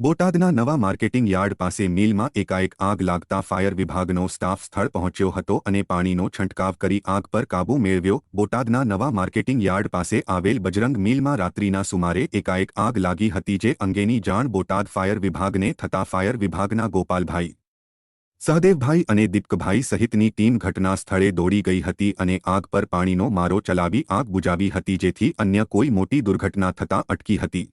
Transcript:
બોટાદના નવા marketing yard પાસે મિલમાં એકાએક આગ લાગતા ફાયર વિભાગનો સ્ટાફ સ્થળ પહોંચ્યો હતો અને પાણીનો છંટકાવ કરી આગ પર કાબૂ મેળવ્યો. બોટાદના નવા માર્કેટિંગ યાર્ડ પાસે આવેલ બજરંગ મિલમાં રાત્રિના સુમારે એકાએક આગ લાગી હતી જે અંગેની જાણ બોટાદ ફાયર વિભાગને થતા ફાયર વિભાગના ગોપાલભાઈ સહદેવભાઈ અને દીપકભાઈ સહિતની ટીમ ઘટના સ્થળે દોડી ગઈ હતી અને આગ પર પાણીનો મારો ચલાવી આગ બુજાવી હતી જેથી અન્ય કોઈ મોટી દુર્ઘટના થતાં અટકી હતી.